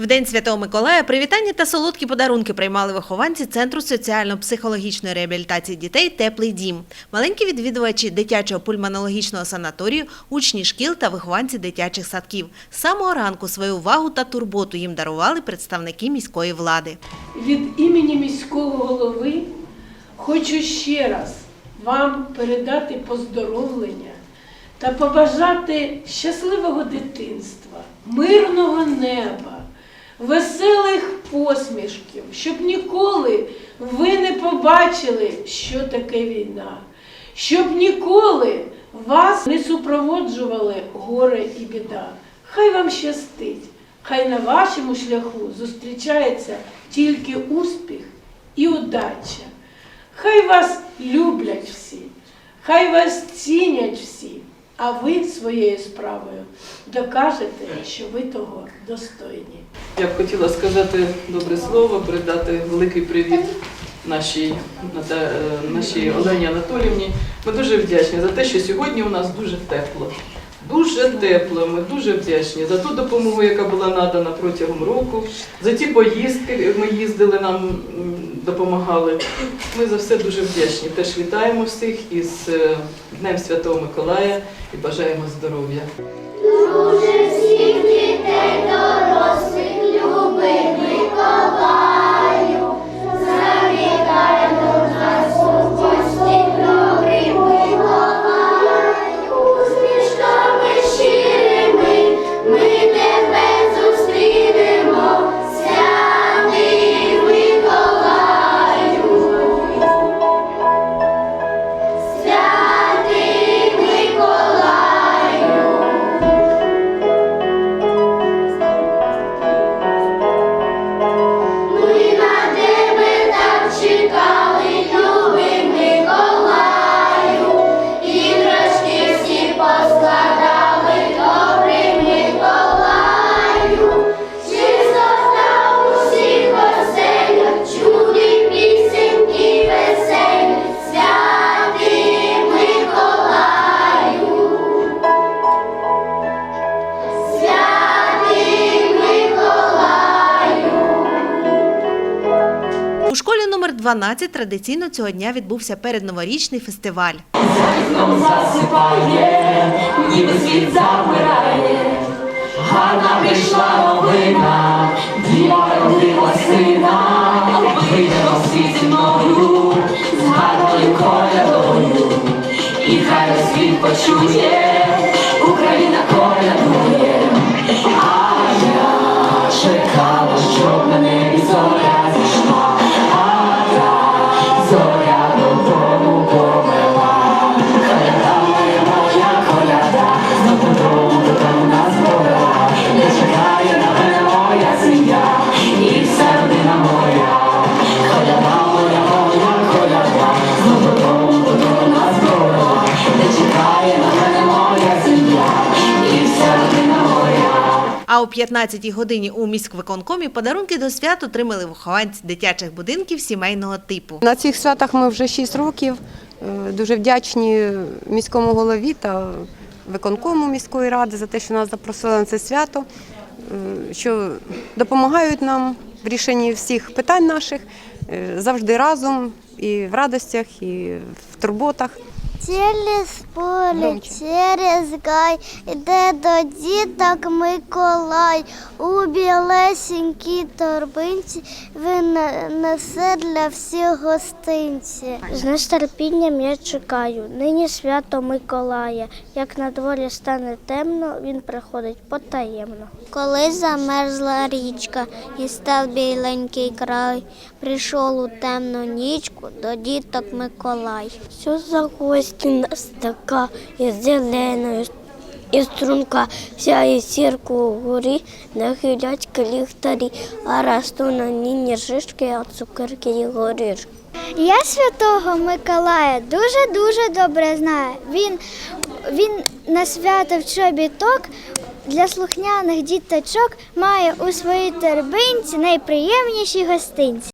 В День Святого Миколая привітання та солодкі подарунки приймали вихованці Центру соціально-психологічної реабілітації дітей Теплий дім. Маленькі відвідувачі дитячого пульмонологічного санаторію, учні шкіл та вихованці дитячих садків. З самого ранку свою увагу та турботу їм дарували представники міської влади. Від імені міського голови хочу ще раз вам передати поздоровлення та побажати щасливого дитинства, мирного неба, веселих посмішків, щоб ніколи ви не побачили, що таке війна, щоб ніколи вас не супроводжували горе і біда. Хай вам щастить, хай на вашому шляху зустрічається тільки успіх і удача. Хай вас люблять всі, хай вас цінять всі, а ви своєю справою докажете, що ви того достойні. Я б хотіла сказати добре слово, передати великий привіт нашій, е, нашій Олені Анатолівні. Ми дуже вдячні за те, що сьогодні у нас дуже тепло. Дуже тепло, ми дуже вдячні за ту допомогу, яка була надана протягом року, за ті поїздки ми їздили, нам допомагали. Ми за все дуже вдячні. Теж вітаємо всіх із е, Днем Святого Миколая і бажаємо здоров'я. Друже всіх дітей школі номер 12 традиційно цього дня відбувся передноворічний фестиваль. Вікном засипає, ніби світ замирає. Гарна прийшла новина, діва родила сина, всі зі мною, з гарною колядою, і хай світ почує, А о 15-й годині у міськвиконкомі подарунки до свят отримали вихованці дитячих будинків сімейного типу. На цих святах ми вже 6 років. Е, Дуже вдячні міському голові та виконкому міської ради за те, що нас запросили на це свято, е, що допомагають нам в рішенні всіх питань наших е, завжди разом і в радостях, і в турботах. Через поле, Громче. через гай, іде до діток Миколай, у білесенькій торбинці він несе для всіх гостинці. З нетерпінням я чекаю, нині свято Миколая. Як на дворі стане темно, він приходить потаємно. Коли замерзла річка і став біленький край, прийшов у темну нічку до діток Миколай. Що за гості нас така із зеленою і струнка сяє сірку угорі, нахилять ліхтарі, а росту на ній ніжишки, а цукерки і горішки. Я святого Миколая дуже-дуже добре знаю. Він, він в чобіток для слухняних діточок має у своїй торбинці найприємніші гостинці.